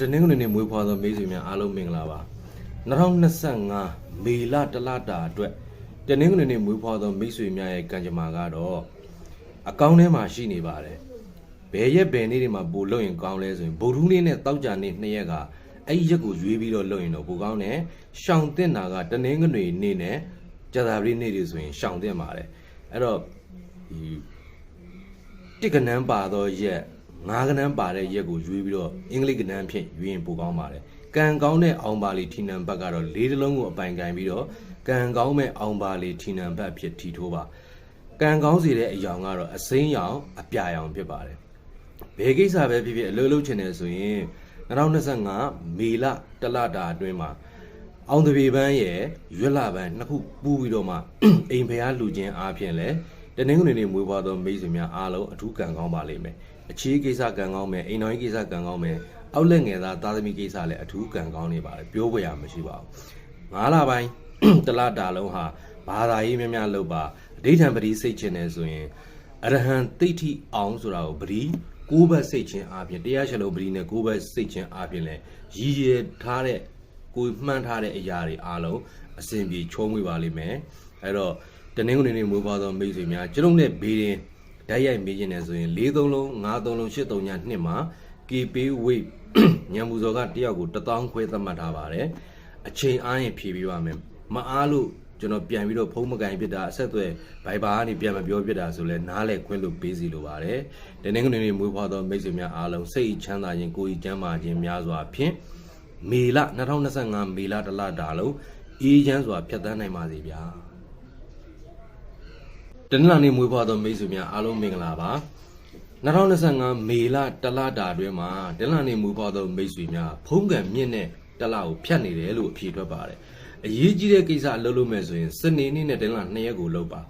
တနင်္ဂနွေနေ့မွေးဖွားသောမိတ်ဆွေများအားလုံးမင်္ဂလာပါ2025မေလတလတာအတွက်တနင်္ဂနွေနေ့မွေးဖွားသောမိတ်ဆွေများရဲ့ကံကြမ္မာကတော့အကောင့်ထဲမှာရှိနေပါတယ်ဘယ်ရက်ဘယ်နေ့တွေမှာပို့လို့ရင်ကောင်းလဲဆိုရင်ဗုဒ္ဓဟူးနေ့နဲ့တောက်ကြနေ့နှစ်ရက်ကအဲ့ဒီရက်ကိုရွေးပြီးတော့လုပ်ရင်တော့ပိုကောင်းတယ်ရှောင်တင်တာကတနင်္ဂနွေနေ့နဲ့ကြာသပတေးနေ့တွေဆိုရင်ရှောင်တင်ပါတယ်အဲ့တော့ဒီတစ်ကနန်းပါသောရက် ငါးကနန်းပါတဲ့ရက်ကိုရွေးပြီးတော့အင်္ဂလိပ်ကနန်းဖြင့်ရွေးရင်ပိုကောင်းပါတယ်။ကံကောင်းတဲ့အောင်ပါလီထီနံဘတ်ကတော့လေးတလုံးကိုအပိုင်ကန်ပြီးတော့ကံကောင်းမဲ့အောင်ပါလီထီနံဘတ်ဖြစ်ထီထိုးပါ။ကံကောင်းစေတဲ့အယောင်ကတော့အစိမ်းရောင်အပြာရောင်ဖြစ်ပါတယ်။ဘယ်ကိစ္စပဲဖြစ်ဖြစ်အလုပ်လုပ်ချင်တယ်ဆိုရင်2025မေလတလတာအတွင်းမှာအောင်တပေပန်းရဲ့ရွက်လာပန်းနှစ်ခုပူးပြီးတော့မှအိမ်ဖျားလူချင်းအားဖြင့်လဲ တနင်္ဂနွေနေ့မွေးဖွားသောမိတ်ဆွေများအားလုံးအထူးကံကောင်းပါလိမ့်မယ်။အခြေကိစ္စကံကောင်းမယ်အိမ်တော်ကြီးကိစ္စကံကောင်းမယ်အောက်လက်ငယ်သားသားသမီးကိစ္စလည်းအထူးကံကောင်းနေပါလေပြောဖွယ်ရမရှိပါဘူး။ငါးလပိုင်းတလတာလုံးဟာဘာသာရေးများများလုပ်ပါအဋိဌံပတိစိတ်ချင်တယ်ဆိုရင်အရဟံတိဋ္ဌိအောင်ဆိုတာကိုပတိကိုးဘက်စိတ်ချင်းအားဖြင့်တရားရှလုံးပတိနဲ့ကိုးဘက်စိတ်ချင်းအားဖြင့်လည်းရည်ရည်ထားတဲ့ကိုယ်မှန်းထားတဲ့အရာတွေအားလုံးအစဉ်ပြေချုံးမွေပါလိမ့်မယ်အဲ့တော့ တနင်္ဂနွေနေ့မိုးပွားသောမိတ်ဆွေများကျွန်တော်နဲ့ဘေးရင်ဓာတ်ရိုက်မေးခြင်းနဲ့ဆိုရင်၄သုံးလုံး၅သုံးလုံး၈သုံးညနှစ်မှာ KP weight ညံပူစော်ကတယောက်ကို1000ခွဲသတ်မှတ်ထားပါတယ်အချိန်အားရင်ဖြည့်ပေးပါမယ်မအားလို့ကျွန်တော်ပြန်ပြီးတော့ဖုံးမကန်ဖြစ်တာအဆက်အသွယ်ဘိုင်ဘာကနေပြန်မပြောဖြစ်တာဆိုလဲနားလဲခွင့်လို့ပေးစီလိုပါတယ်တနင်္ဂနွေနေ့မွေးဖွားသောမိတ်ဆွေများအားလုံးစိတ်ချမ်းသာခြင်းကိုယ်ကြီးကျန်းမာခြင်းများစွာဖြင့်မေလ2025မေလတလတာလုံးအေးချမ်းစွာဖြတ်သန်းနိုင်ပါစေဗျာ တနင်္လာနေ့မွေးဖွားသောမိတ်ဆွေများအားလုံးမင်္ဂလာပါ2025မေလတလတာအတွင်းမှာတနင်္လာနေ့မွေးဖွားသောမိတ်ဆွေများဖုံးကံမြင့်တဲ့တလကိုဖြတ်နေတယ်လို့အဖြေထွက်ပါတယ်အရေးကြီးတဲ့ကိစ္စအလုပ်လုပ်မယ်ဆိုရင်စနေနေ့နဲ့တနင်္လာနှစ်ရက်ကိုလုပ်ပါ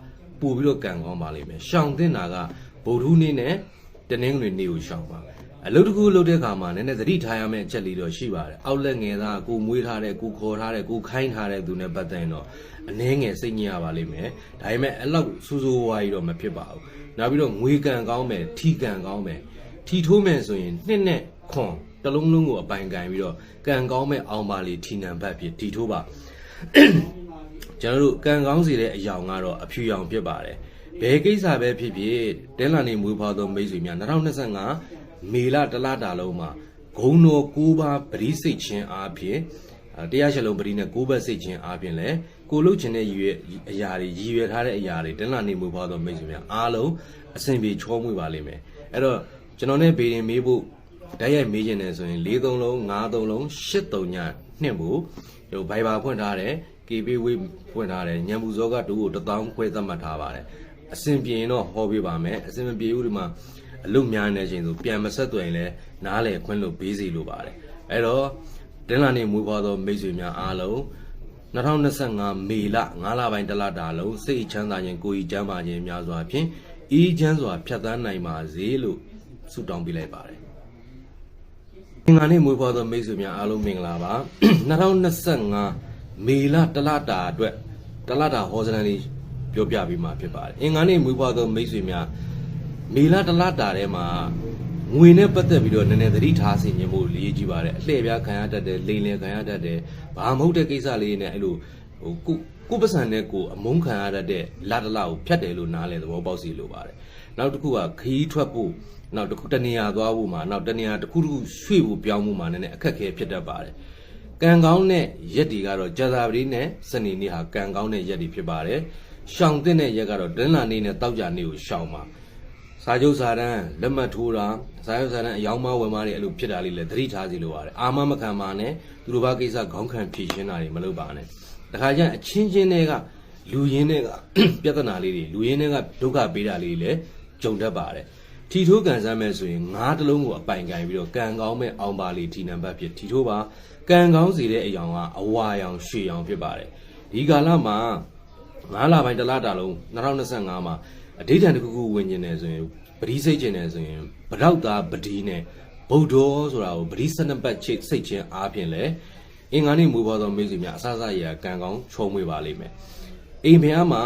ပို့ပြီးတော့ကံကောင်းပါလိမ့်မယ်ရှောင်တင်တာကဗုဒ္ဓဟူးနေ့နဲ့တနင်္ဂနွေနေ့ကိုရှောင်ပါ အလုပ်တစ်ခုလုပ်တဲ့အခါမှာနည်းနည်းသတိထားရမယ့်အချက်လေးတော့ရှိပါတယ်အောက်လက်ငယ်သားကိုမွေးထားတဲ့ကိုခေါ်ထားတဲ့ကိုခိုင်းထားတဲ့သူနဲ့ပတ်သက်ရင်တော့အနှဲငယ်စိတ်ညစ်ရပါလိမ့်မယ်ဒါပေမဲ့အဲ့လောက်စူးစူးဝါးကြီးတော့မဖြစ်ပါဘူးနောက်ပြီးတော့ငွေကံကောင်းမယ်ထီကံကောင်းမယ်ထီထိုးမယ်ဆိုရင်နှစ်နဲ့ခွန်တစ်လုံးလုံးကိုအပိုင်ကန်ပြီးတော့ကံကောင်းမဲ့အောင်ပါလေထီနံဘတ်ဖြစ်ထီထိုးပါကျွန်တော်တို့ကံကောင်းစေတဲ့အယောင်ကတော့အဖြူရောင်ဖြစ်ပါတယ်ဘယ်ကိစ္စပဲဖြစ်ဖြစ်တင်းလာနေမွေးဖွားသောမိတ်ဆွေများ2025 မေလတလတာလုံးမှာဂုံတော်၉ပါးပရိစိတ်ချင်းအားဖြင့်အဲတရားရှလုံးပရိနဲ့၉ဘက်စိတ်ချင်းအားဖြင့်လဲကိုလုတ်ချင်တဲ့ရည်ရွယ်အရာတွေရည်ရွယ်ထားတဲ့အရာတွေတင်းလာနေမွေးဖွားသောမိတ်ဆွေများအားလုံးအစဉ်ပြေချောမွေ့ပါလိမ့်မယ်အဲ့တော့ကျွန်တော်နဲ့ဘေးရင်မေးဖို့ဓာတ်ရိုက်မေးခြင်းနဲ့ဆိုရင်၄သုံးလုံး၅သုံးလုံး၈သုံးညနှစ်ကိုဟိုဘိုင်ဘာဖွင့်ထားတယ် KB wave ဖွင့်ထားတယ်ညံပူဇောကတူကို1000ခွဲသတ်မှတ်ထားပါတယ်အစင်ပြေရင်တော့ဟောပေးပါမယ်အစင်မပြေဘူးဒီမှာ အလုတ်များနေခြင်းဆိုပြန်မဆက်သွယ်ရင်လည်းနားလေခွင့်လို့ဘေးစီလိုပါတယ်အဲ့တော့တင်းလာနေမူပွားသောမိတ်ဆွေများအားလုံး2025မေလ9လပိုင်းတလတာလုံးစိတ်ချမ်းသာခြင်းကိုယ်ကြီးကျမ်းမာခြင်းများစွာဖြင့်အေးချမ်းစွာဖြတ်သန်းနိုင်ပါစေလို့ဆုတောင်းပေးလိုက်ပါတယ်အင်္ဂါနေ့မွေးဖွားသောမိတ်ဆွေများအားလုံးမင်္ဂလာပါ2025မေလတလတာအတွက်တလတာဟောစတန်လေးပြောပြပေးမှာဖြစ်ပါတယ်အင်္ဂါနေ့မွေးဖွားသောမိတ်ဆွေများ မေလတလတာထဲမှာငွေနဲ့ပတ်သက်ပြီးတော့နည်းနည်းသတိထားစီရင်ဖို့လေးကြည့်ပါတယ်အလှည့်ပြားခံရတတ်တယ်လိန်လည်ခံရတတ်တယ်ဘာမဟုတ်တဲ့ကိစ္စလေးနဲ့အဲ့လိုဟိုကိုကိုပစံနဲ့ကိုအမုန်းခံရတတ်တဲ့လာတလကိုဖြတ်တယ်လို့နားလည်သဘောပေါက်စီလိုပါတယ်နောက်တစ်ခုကခီးထွက်ဖို့နောက်တစ်ခုတနေရာသွားဖို့မှာနောက်တနေရာတစ်ခုတစ်ခုရွှေ့ဖို့ပြောင်းဖို့မှာနည်းနည်းအခက်အခဲဖြစ်တတ်ပါတယ်ကံကောင်းတဲ့ရက်တွေကတော့ကြာသာပတိနဲ့စနေနေ့ဟာကံကောင်းတဲ့ရက်တွေဖြစ်ပါတယ်ရှောင်တဲ့ရက်ကတော့ဒင်းလာနေ့နဲ့တောက်ကြနေ့ကိုရှောင်ပါ စာချုပ်စာတမ်းလက်မှတ်ထိုးတာစာချုပ်စာတမ်းအယောင်မဝယ်မတွေအဲ့လိုဖြစ်တာလေးလည်းသတိထားစီလိုပါတယ်အာမမခံပါနဲ့သူတို့ဘာကိစ္စခေါင်းခံဖြည့်ရှင်းတာတွေမလုပ်ပါနဲ့တခါကျရင်အချင်းချင်းတွေကလူရင်းတွေကပြဿနာလေးတွေလူရင်းတွေကဒုက္ခပေးတာလေးတွေလည်းကြုံတတ်ပါတယ်ထီထိုးကန်စမ်းမဲ့ဆိုရင်ငါးတစ်လုံးကိုအပိုင်ကန်ပြီးတော့ကံကောင်းမဲ့အောင်ပါလေးထီနံပါတ်ဖြစ်ထီထိုးပါကံကောင်းစီတဲ့အယောင်ကအဝါရောင်ရွှေရောင်ဖြစ်ပါတယ်ဒီကာလမှာငါးလပိုင်းတစ်လတာလုံး2025မှာ အဋိဌာန်တစ်ခုခုဝင်ကျင်နေဆိုရင်ပတိစိတ်ကျင်နေဆိုရင်ဗရောက်သားပတိနဲ့ဗုဒ္ဓောဆိုတာကိုပတိစနပတ်ချိတ်စိတ်ချင်းအားဖြင့်လဲအင်္ဂါနေ့မူပေါ်သောမိတ်ဆွေများအစစရကံကောင်းချုံမွေပါလိမ့်မယ်အိမ်ဖျားမှာ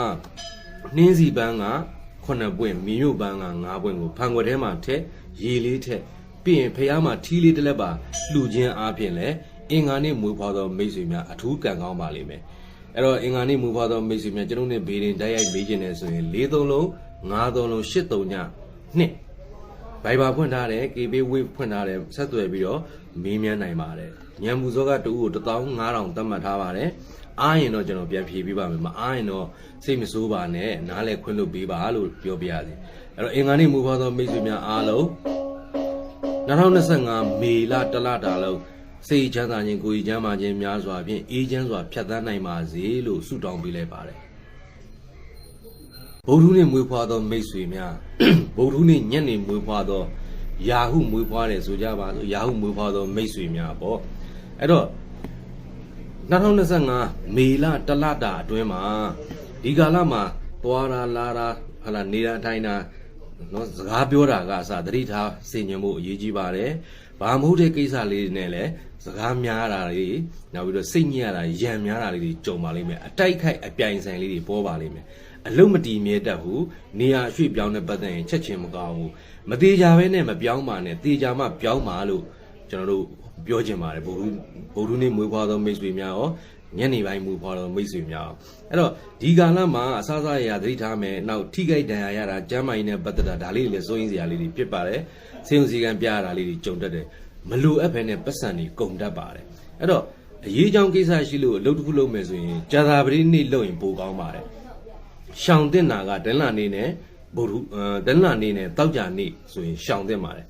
နှင်းစီပန်းက9ပွင့်မီညိုပန်းက9ပွင့်ကိုဖန်ခွက်ထဲမှာထက်ရေလေးထက်ပြီးရင်ဖះမှာထီးလေးတစ်လက်ပါလှူခြင်းအားဖြင့်လည်းအင်္ဂါနေ့မွေးဖွားသောမိတ်ဆွေများအထူးကံကောင်းပါလိမ့်မယ် အဲ့တော့အင်္ဂါနေ့မွေးဖွားသောမိတ်ဆွေများကျွန်တော်တို့ ਨੇ ဘေးရင်တိုက်ရိုက်မေးခြင်းနဲ့ဆိုရင်၄သုံးလုံး၅သုံးလုံး၈သုံးညနှစ်ဘိုင်ဘာဖွင့်ထားတယ် KB wave ဖွင့်ထားတယ်ဆက်သွယ်ပြီးတော့မေးမြန်းနိုင်ပါတယ်ညံမှုစောကတူကို15000သတ်မှတ်ထားပါတယ်အားရင်တော့ကျွန်တော်ပြန်ဖြေပေးပါမယ်မအားရင်တော့စိတ်မဆိုးပါနဲ့နားလဲခွင့်လို့ပေးပါလို့ပြောပြရစီအဲ့တော့အင်္ဂါနေ့မူဖွားသောမိတ်ဆွေများအားလုံး2025မေလတလတာလုံး စိတ်ချမ်းသာခြင်းကိုယ်ကြီးချမ်းသာခြင်းများစွာဖြင့်အေးချမ်းစွာဖြတ်သန်းနိုင်ပါစေလို့ဆုတောင်းပေးလိုက်ပါတယ်ဗုဒ္ဓနေ့မွေးဖွားသောမိတ်ဆွေများဗုဒ္ဓနေ့ညနေမွေးဖွားသောယာဟုမွေးဖွားတယ်ဆိုကြပါစို့ယာဟုမွေးဖွားသောမိတ်ဆွေများပေါ့အဲ့တော့2025မေလတလတာအတွင်းမှာဒီကာလမှာသွားတာလာတာဟာလာနေတာထိုင်တာနော်စကားပြောတာကအစသတိထားစင်ញံမှုအရေးကြီးပါတယ်။ဘာမဟုတ်တဲ့ကိစ္စလေးတွေနဲ့လည်း စကားများတာတွေနောက်ပြီးတော့စိတ်ညစ်ရတာရံများတာလေးတွေကြုံပါလိမ့်မယ်။အတိုက်ခိုက်အပြိုင်ဆိုင်လေးတွေပေါ်ပါလိမ့်မယ်။အလုံးမတီမြဲတတ်ဘူးနေရာရွှေ့ပြောင်းတဲ့ပတ်သက်ရင်ချက်ချင်းမကောင်းဘူး။မသေးကြဘဲနဲ့မပြောင်းပါနဲ့တေချာမှပြောင်းပါလို့ကျွန်တော်တို့ပြောချင်ပါတယ်ဗုဒ္ဓဗုဒ္ဓနေ့မွေးဖွားသောမိတ်ဆွေများရောညနေပိုင်းမွေးဖွားသောမိတ်ဆွေများရောအဲ့တော့ဒီကာလမှာအစားအစာရရသတိထားမယ်နောက်ထိခိုက်ဒဏ်ရာရတာကျမ်းမာရေးနဲ့ပတ်သက်တာဒါလေးတွေလည်းစိုးရင်စရာလေးတွေဖြစ်ပါတယ်စေုံစီကံပြရတာလေးတွေကြုံတတ်တယ် မလိုအပ်ဘဲနဲ့ပတ်စံတွေကုန်တတ်ပါတယ်အဲ့တော့အရေးကြောင်းကိစ္စရှိလို့အလုပ်တစ်ခုလုပ်မယ်ဆိုရင်ဂျာသာပတိနေ့လုပ်ရင်ပိုကောင်းပါတယ်ရှောင်တင်တာကဒလန်နေနဲ့ဗုဒ္ဓအဲဒလန်နေနဲ့တောက်ကြနေဆိုရင်ရှောင်တင်ပါတယ်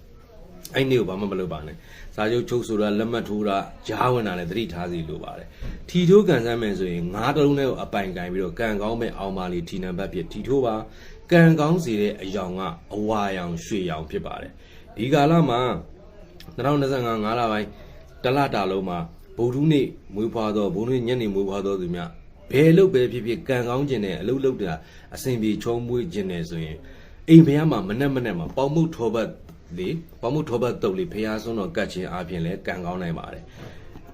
အဲ့နေ့ကိုဘာမှမလုပ်ပါနဲ့စာချုပ်ချုပ်ဆိုတာလက်မှတ်ထိုးတာကြားဝင်တာလည်းသတိထားစီလိုပါတယ်ထီထိုးကန်ဆန်းမယ်ဆိုရင်ငါးတလုံးနဲ့ကိုအပိုင်ကင်ပြီးတော့ကန်ကောင်းမဲ့အောင်ပါလီထီနံပါတ်ဖြစ်ထီထိုးပါကန်ကောင်းစီတဲ့အယောင်ကအဝါရောင်ရွှေရောင်ဖြစ်ပါတယ်ဒီကာလမှာ 2025 5လပိုင်းတလတာလုံးမှာဗုဒ္ဓနေ့မွေးဖွားသောဗုဒ္ဓနေ့ညနေမွေးဖွားသောသူများဘယ်လုပ်ပဲဖြစ်ဖြစ်ကံကောင်းခြင်းနဲ့အလုပ်လုပ်တာအစဉ်ပြေချုံးမွေးခြင်းနဲ့ဆိုရင်အိမ်ဖះမှာမနဲ့မနဲ့မှာပေါမှုထောပတ်လေပေါမှုထောပတ်တုပ်လေဖះဆွန်းတော်ကတ်ခြင်းအပြင်လဲကံကောင်းနိုင်ပါတယ်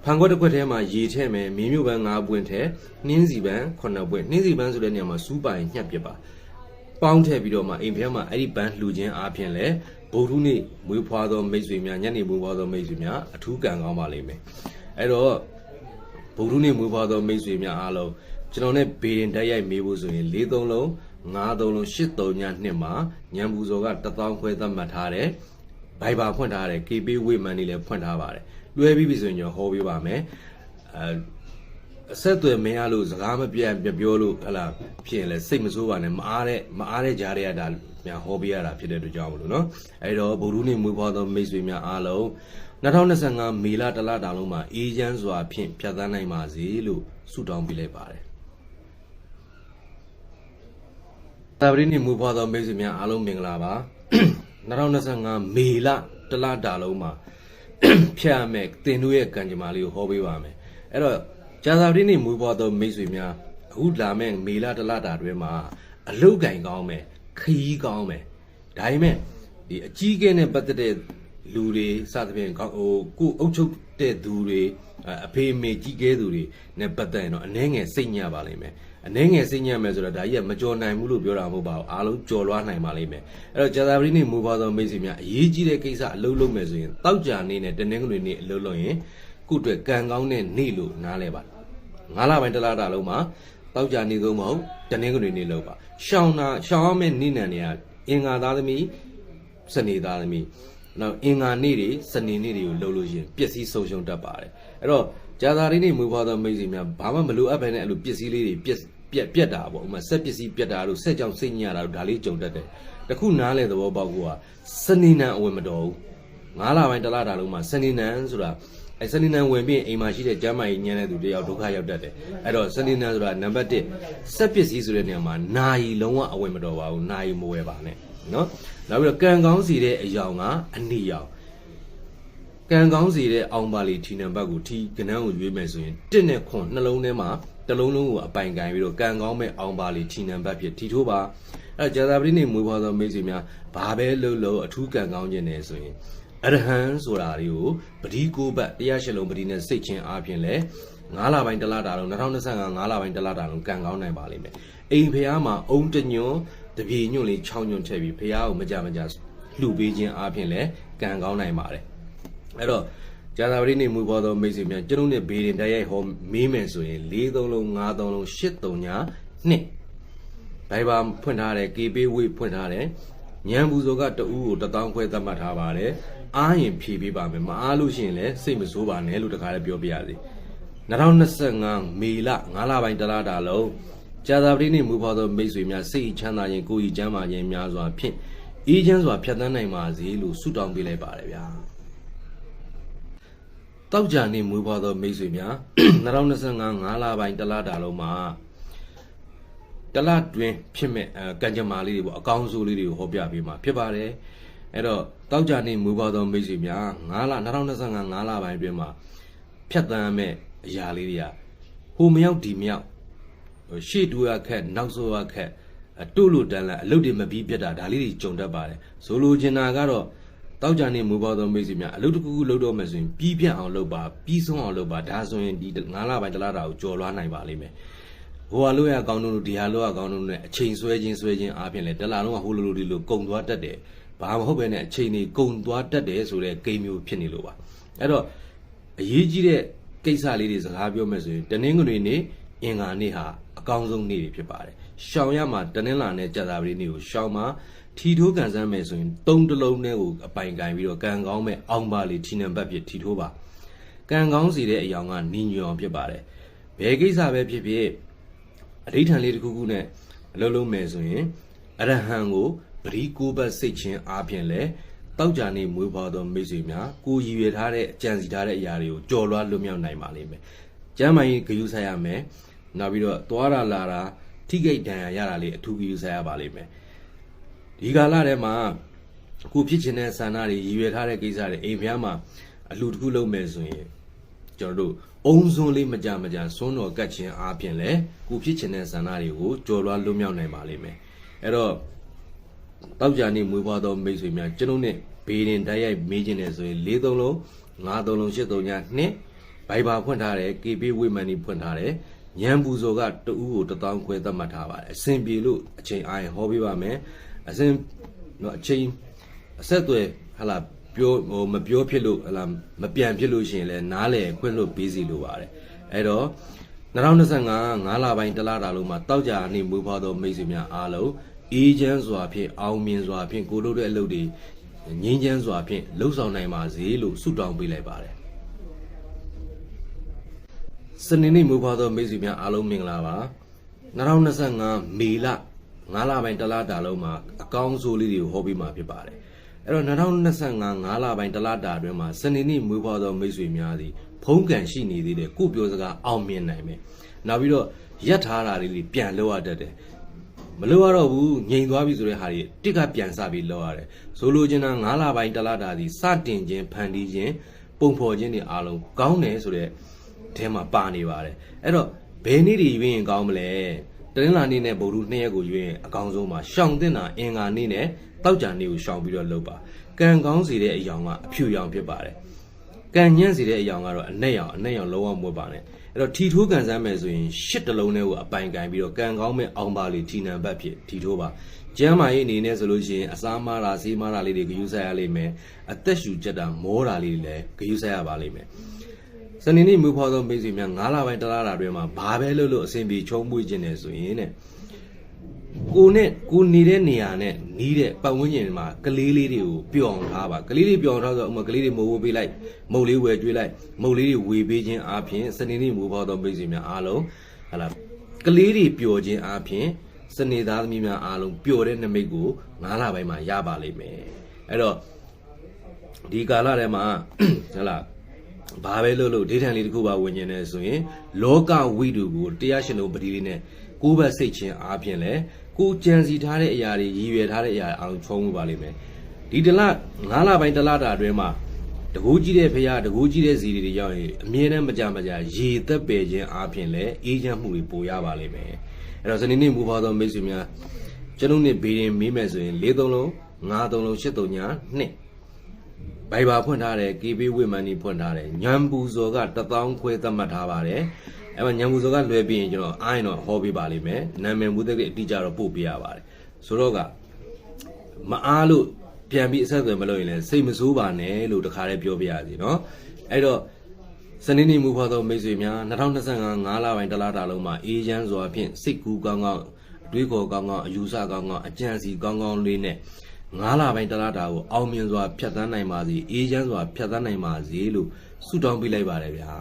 ဖန်ခွက်တစ်ခွက်ထဲမှာရေထဲမယ်မင်းမျိုးပန်း၅ပွင့်ထဲနှင်းစီပန်း9ပွင့်နှင်းစီပန်းဆိုတဲ့နေရာမှာစူးပိုင်ညှက်ပြစ်ပါပေါင်းထည့်ပြီးတော့မှအိမ်ဖះမှာအဲ့ဒီပန်းလှူခြင်းအပြင်လဲ ဗုဒ္ဓနေ့မွေးဖွားသောမိတ်ဆွေများညနေမွေးဖွားသောမိတ်ဆွေများအထူးကံကောင်းပါလိမ့်မယ်အဲ့တော့ဗုဒ္ဓနေ့မွေးဖွားသောမိတ်ဆွေများအားလုံးကျွန်တော်နဲ့ဘေရင်တိုက်ရိုက်မေးဖို့ဆိုရင်၄သုံးလုံး၅သုံးလုံး၈သုံးညနှစ်မှာညံပူဇော်က1000ခွဲသတ်မှတ်ထားတယ်ဘိုင်ဘာဖွင့်ထားတယ် KP ဝေမန်နေလည်းဖွင့်ထားပါတယ်လွှဲပြီးပြီဆိုရင်ကျွန်တော်ဟောပေးပါမယ်အဲအဆက်အသွယ်မရလို့စကားမပြတ်ပြပြောလို့ဟလာဖြစ်ရင်လည်းစိတ်မဆိုးပါနဲ့မအားတဲ့မအားတဲ့ကြားတွေကဒါ များဟောပေးရတာဖြစ်တဲ့အတွက်ကြောင့်မလို့နော်အဲ့တော့ဗုဒ္ဓနေ့မွေးဖွားသောမိတ်ဆွေများအားလုံး2025မေလတလတာလုံးမှာအေးချမ်းစွာဖြင့်ဖြတ်သန်းနိုင်ပါစေလို့ဆုတောင်းပေးလိုက်ပါတယ်သာဝတိနေ့မူဖွားသောမိတ်ဆွေများအားလုံးမင်္ဂလာပါ2025မေလတလတာလုံးမှာဖြတ်ရမယ်တင်တို့ရဲ့ကံကြမ္မာလေးကိုဟောပေးပါမယ်အဲ့တော့ဇာသာဝတိနေ့မူဖွားသောမိတ်ဆွေများအခုလာမယ့်မေလတလတာတွင်မှာအလုတ်ကင်ကောင်းမယ် ခရီးကောင်းမယ်ဒါပေမဲ့ဒီအကြီးအကဲနဲ့ပတ်သက်တဲ့လူတွေစသဖြင့်ကောင်းဟိုကိုယ်အုပ်ချုပ်တဲ့သူတွေအအဖေအမေကြီးကဲသူတွေနဲ့ပတ်သက်ရင်တော့အနှဲငယ်စိတ်ညစ်ပါလိမ့်မယ်အနှဲငယ်စိတ်ညစ်မယ်ဆိုတော့ဒါကြီးကမကြော်နိုင်ဘူးလို့ပြောတာမဟုတ်ပါဘူးအားလုံးကြော်လွှားနိုင်ပါလိမ့်မယ်အဲ့တော့ဂျာသာပတိနေ့မူပါသောမိတ်ဆွေများအရေးကြီးတဲ့ကိစ္စအလုပ်လုပ်မယ်ဆိုရင်တောက်ကြနေနဲ့တနင်္ဂနွေနေ့အလုပ်လုပ်ရင်ခုအတွက်ကံကောင်းတဲ့နေ့လို့နားလဲပါငါးလပိုင်းတစ်လတာလုံးမှာ တောက်ကြနေသုံးမဟုတ်တနင်္ဂနွေနေ့လုပ်ပါရှောင်းတာရှောင်းရမယ့်နေ့နံတွေကအင်္ဂါသားသမီးစနေသားသမီးနောက်အင်္ဂါနေ့တွေစနေနေ့တွေကိုလှုပ်လို့ရှိရင်ပျက်စီးဆုံးရှုံးတတ်ပါတယ်အဲ့တော့ဂျာသာရင်းနေမွေးဖွားသောမိတ်ဆွေများဘာမှမလိုအပ်ဘဲနဲ့အဲ့လိုပစ္စည်းလေးတွေပြက်ပြက်ပြက်တာပေါ့ဥပမာဆက်ပစ္စည်းပြက်တာတို့ဆက်ကြောင်စိတ်ညစ်ရတာတို့ဒါလေးကြုံတတ်တယ်တခုနားလဲသဘောပေါက်ကိုကစနေနံအဝင်မတော်ဘူးငါးလပိုင်းတစ်လတာလုံးမှာစနေနံဆိုတာ အဲစနေနံဝင်ပြီးအိမ်မှာရှိတဲ့ကျမ်းမာရေးညံတဲ့သူတယောက်ဒုက္ခရောက်တတ်တယ်အဲ့တော့စနေနံဆိုတာနံပါတ်1ဆက်ပစ္စည်းဆိုတဲ့နေရာမှာနာယီလုံးဝအဝင်မတော်ပါဘူးနာယီမဝယ်ပါနဲ့နော်နောက်ပြီးတော့ကံကောင်းစီတဲ့အယောင်ကအနီရောင်ကံကောင်းစီတဲ့အောင်ပါလီထီနံပါတ်ကိုထီကနန်းကိုရွေးမယ်ဆိုရင်တစ်နဲ့ခွန်နှလုံးထဲမှာတစ်လုံးလုံးကိုအပိုင်ကန်ပြီးတော့ကံကောင်းမဲ့အောင်ပါလီထီနံပါတ်ဖြစ်ထီထိုးပါအဲကြာသာပတိနေမွေးဖွားသောမိတ်ဆွေများဘာပဲလုပ်လို့အထူးကံကောင်းခြင်းနဲ့ဆိုရင် အရဟံဆိုတာတွေကိုပတိကိုဘတ်တရားရှိလုံးပတိနဲ့စိတ်ချင်းအားဖြင့်လဲ9လပိုင်းတလတာလုံး2025 9လပိုင်းတလတာလုံးကံကောင်းနိုင်ပါလိမ့်မယ်အိမ်ဖျားမှာအုံတညွန်းတပြေညွန့်လေး6ညွန့်ထည့်ပြီးဖျားကိုမကြမကြလှူပေးခြင်းအားဖြင့်လဲကံကောင်းနိုင်ပါတယ်အဲ့တော့ကျန်တာပတိနေမူပေါ်သောမိတ်ဆွေများကျွန်တော်နဲ့ဘေးရင်တိုက်ရိုက်ဟောမေးမယ်ဆိုရင်၄သုံးလုံး၅သုံးလုံး၈သုံးညာနှစ်ဘိုင်ဘာဖွင့်ထားတယ် KB ဝေးဖွင့်ထားတယ်ညံဘူးစောကတအူးကိုတထောင်ခွဲသတ်မှတ်ထားပါတယ် အားရင်ဖြည့်ပေးပါမယ်မအားလို့ရှိရင်လည်းစိတ်မဆိုးပါနဲ့လို့တခါလည်းပြောပြရစီ2025မေလ9လပိုင်းတလားတာလုံးကြာသာပတိနေမူပေါ်သောမိတ်ဆွေများစိတ်ချမ်းသာခြင်းကိုယ်ဤချမ်းသာခြင်းများစွာဖြင့်အေးချမ်းစွာဖြတ်သန်းနိုင်ပါစေလို့ဆုတောင်းပေးလိုက်ပါတယ်ဗျာတောက်ကြနေမူပေါ်သောမိတ်ဆွေများ2025 9လပိုင်းတလားတာလုံးမှာတလတွင်ဖြစ်မဲ့အဲကံကြမ္မာလေးတွေပေါ့အကောင်းဆုံးလေးတွေကိုဟောပြပေးမှာဖြစ်ပါတယ် အဲ့တော့တောက်ကြနေမူပေါ်သောမိတ်ဆွေများ9လ2025 9လပိုင်းအတွင်းမှာဖြတ်သန်းမဲ့အရာလေးတွေကဟိုမရောက်ဒီမရောက်ဟိုရှေ့တူရခက်နောက်ဆိုရခက်အတုလို့တန်းလာအလုပ်တွေမပြီးပြတ်တာဒါလေးတွေကြုံတတ်ပါတယ်ဆိုလိုချင်တာကတော့တောက်ကြနေမူပေါ်သောမိတ်ဆွေများအလုပ်တစ်ခုခုလုပ်တော့မယ်ဆိုရင်ပြီးပြတ်အောင်လုပ်ပါပြီးဆုံးအောင်လုပ်ပါဒါဆိုရင်ဒီ9လပိုင်းတစ်လတာကိုကြော်လွှားနိုင်ပါလိမ့်မယ်ဟိုဟာလို့ရအကောင်းတို့ဒီဟာလို့ရအကောင်းတို့နဲ့အချိန်ဆွဲခြင်းဆွဲခြင်းအားဖြင့်လေတလာလုံးကဟိုလိုလိုဒီလိုကုံသွားတတ်တယ် ဘာမဟုတ်ပဲနဲ့အချိန်တွေကုံသွားတတ်တယ်ဆိုတဲ့ဂိမ်းမျိုးဖြစ်နေလို့ပါအဲ့တော့အရေးကြီးတဲ့ကိစ္စလေးတွေစကားပြောမယ်ဆိုရင်တနင်္ဂနွေနေ့အင်္ဂါနေ့ဟာအကောင်းဆုံးနေ့တွေဖြစ်ပါတယ်ရှောင်ရမှာတနင်္လာနဲ့ကြာသပတေးနေ့ကိုရှောင်မှာထီထိုးကန်ဆန်းမယ်ဆိုရင်သုံးတလုံးနဲ့ကိုအပိုင်ကင်ပြီးတော့ကံကောင်းမဲ့အောင်ပါလေးထီနံပတ်ဖြစ်ထီထိုးပါကံကောင်းစီတဲ့အယောင်ကနီညွန်ဖြစ်ပါတယ်ဘယ်ကိစ္စပဲဖြစ်ဖြစ်အဋိဌာန်လေးတစ်ခုခုနဲ့အလုံးလုံးမယ်ဆိုရင်အရဟံကို ပရိကိုဘတ်စိတ်ချင်းအားဖြင့်လဲတောက်ကြနေမွေးဖွားသောမိတ်ဆွေများကိုရည်ရွယ်ထားတဲ့အကြံစီထားတဲ့အရာတွေကိုကြော်လွှားလွတ်မြောက်နိုင်ပါလိမ့်မယ်။ကျမ်းမာရေးဂရုစိုက်ရမယ်။နောက်ပြီးတော့သွားတာလာတာထိကိတ်ဒဏ်ရာရတာလေးအထူးဂရုစိုက်ရပါလိမ့်မယ်။ဒီကာလထဲမှာကိုဖြစ်ချင်တဲ့ဆန္ဒတွေရည်ရွယ်ထားတဲ့ကိစ္စတွေအိမ်ဖျားမှာအလှတစ်ခုလုပ်မယ်ဆိုရင်ကျွန်တော်တို့အုံစွန်းလေးမကြမကြစွန်းတော်ကတ်ခြင်းအားဖြင့်လဲကိုဖြစ်ချင်တဲ့ဆန္ဒတွေကိုကြော်လွှားလွတ်မြောက်နိုင်ပါလိမ့်မယ်အဲ့တော့ တောက်ကြနေမွေးဖွားသောမိတ်ဆွေများကျွန်တော်နဲ့ဘေးရင်တိုက်ရိုက်မေးခြင်းနဲ့ဆိုရင်၄သုံးလုံး၅သုံးလုံး၈သုံးညနှစ်ဘိုင်ဘာဖွင့်ထားတယ် KB ဝိမန်နီဖွင့်ထားတယ်ညံပူစောကတဦးကိုတစ်တောင်းခွဲသတ်မှတ်ထားပါတယ်အစဉ်ပြေလို့အချိန်အားရင်ဟောပေးပါမယ်အစဉ်တော့အချိန်အဆက်အသွယ်ဟလာပြောဟိုမပြောဖြစ်လို့ဟလာမပြန်ဖြစ်လို့ရှိရင်လည်းနားလေခွင့်လို့ပေးစီလိုပါတယ်အဲ့တော့2025 9လပိုင်းတလားတာလုံးမှာတောက်ကြအနေမူဖွားသောမိတ်ဆွေများအားလုံး အေးချမ်းစွာဖြင့်အောင်မြင်စွာဖြင့်ကိုလုပ်တဲ့အလုပ်တွေငြင်းချမ်းစွာဖြင့်လှုပ်ဆောင်နိုင်ပါစေလို့ဆုတောင်းပေးလိုက်ပါတယ်စနေနေ့မူဖွားသောမိတ်ဆွေများအားလုံးမင်္ဂလာပါ2025မေလ9လပိုင်းတလားတာလုံးမှာအကောင်းဆိုးလေးတွေကိုဟောပြီးမှာဖြစ်ပါတယ်အဲ့တော့2025 9လပိုင်းတလားတာအတွင်းမှာစနေနေ့မွေးဖွားသောမိတ်ဆွေများသည်ဖုံးကန်ရှိနေသေးတယ်ကိုပြောစကားအောင်မြင်နိုင်မယ်နောက်ပြီးတော့ရက်ထားတာလေးတွေပြန်လောက်ရတတ်တယ် မလို့ရတော့ဘူးငြိမ်သွားပြီဆိုတဲ့ဟာတွေတစ်ကပြန်စပြီးလောက်ရတယ်ဆိုလိုချင်တာ9လပိုင်းတလားတာသည်စတင်ခြင်းဖန်တီးခြင်းပုံဖော်ခြင်းတွေအားလုံးကောင်းတယ်ဆိုတဲ့အဲမှာပါနေပါတယ်အဲ့တော့ဘယ်နေ့တွေရွေးရင်ကောင်းမလဲတနင်္လာနေ့နဲ့ဗုဒ္ဓနှစ်ရက်ကိုရွေးရင်အကောင်းဆုံးပါရှောင်တင်တာအင်္ဂါနေ့နဲ့တောက်ကြနေ့ကိုရှောင်ပြီးတော့လုပ်ပါကံကောင်းစီတဲ့အယောင်ကအဖြူရောင်ဖြစ်ပါတယ်ကံညံ့စီတဲ့အယောင်ကတော့အနက်ရောင်အနက်ရောင်လုံးဝမွတ်ပါနဲ့ အဲ့တော့ထီထိုးကန်ဆန်းမယ်ဆိုရင်ရှစ်တလုံးနဲ့ကိုအပိုင်ကန်ပြီးတော့ကံကောင်းမဲ့အောင်ပါလေးထီနံဘတ်ဖြစ်ထီထိုးပါကျမ်းမာရေးအနေနဲ့ဆိုလို့ရှိရင်အစားမားတာဆေးမားတာလေးတွေဂရုစိုက်ရလိမ့်မယ်အသက်ရှူချက်တာမောတာလေးတွေလည်းဂရုစိုက်ရပါလိမ့်မယ်စနေနေ့မြို့ဖွားသောမိတ်ဆွေများ9လပိုင်းတလားတာတွင်မှာဘာပဲလုပ်လို့အဆင်ပြေချုံးမွေ့ခြင်းနဲ့ဆိုရင်တဲ့ ကိုနဲ့ကိုနေတဲ့နေရာနဲ့နီးတဲ့ပတ်ဝန်းကျင်မှာကလေးလေးတွေကိုပျော်အောင်ထားပါကလေးလေးပျော်အောင်ထားဆိုတော့ဥမာကလေးတွေမိုးဝပေးလိုက်မုတ်လေးဝယ်ကျွေးလိုက်မုတ်လေးတွေဝေပေးခြင်းအပြင်စနေနေ့မိုးဖွားသောမိတ်ဆွေများအားလုံးဟလာကလေးတွေပျော်ခြင်းအပြင်စနေသားသမီးများအားလုံးပျော်တဲ့နမိတ်ကို9လပိုင်းမှာရပါလိမ့်မယ်အဲ့တော့ဒီကာလထဲမှာဟလာဘာပဲလို့လို့ဒေထန်လေးတစ်ခုပါဝင်ကျင်နေဆိုရင်လောကဝိတုကိုတရားရှင်လုံးပတိလေးနဲ့ ကိုယ်ဘက်စိတ်ချင်းအားဖြင့်လဲကိုကြံစီထားတဲ့အရာတွေရည်ရွယ်ထားတဲ့အရာအောင်ချုံးမှုပါလိမ့်မယ်ဒီတလ9လပိုင်းတလတာအတွင်းမှာတကူကြီးတဲ့ဖရာတကူကြီးတဲ့ဇီတွေရောက်ရင်အမြဲတမ်းမကြမကြရေသက်ပယ်ခြင်းအားဖြင့်လဲအေးချမ်းမှုတွေပိုရပါလိမ့်မယ်အဲ့တော့စနေနေ့မူပါသောမိတ်ဆွေများကျွန်ုပ်နဲ့ဘေးရင်မေးမယ်ဆိုရင်၄သုံးလုံး၅သုံးလုံး၈သုံးညာနှစ်ဘိုင်ဘာဖွင့်ထားတယ် KB ဝိမန်နီဖွင့်ထားတယ်ညံပူဇော်က1000ခွဲသတ်မှတ်ထားပါတယ် အဲ့မှာညံပူဇော်ကလွယ်ပြီးရင်ကျွန်တော်အားရင်တော့ဟောပေးပါလိမ့်မယ်နာမည်မူသက်တဲ့အတိအကျတော့ပို့ပေးရပါတယ်ဆိုတော့ကမအားလို့ပြန်ပြီးအဆက်အသွယ်မလုပ်ရင်လည်းစိတ်မဆိုးပါနဲ့လို့တခါတည်းပြောပြရစီနော်အဲ့တော့စနေနေ့မူဖော်သောမိတ်ဆွေများ2025 9လပိုင်းတလတာလုံးမှာအေးချမ်းစွာဖြင့်စိတ်ကူးကောင်းကောင်းအတွေးခေါ်ကောင်းကောင်းအယူဆကောင်းကောင်းအကြံစီကောင်းကောင်းလေးနဲ့9လပိုင်းတလတာကိုအောင်မြင်စွာဖြတ်သန်းနိုင်ပါစေအေးချမ်းစွာဖြတ်သန်းနိုင်ပါစေလို့ဆုတောင်းပေးလိုက်ပါတယ်ဗျာ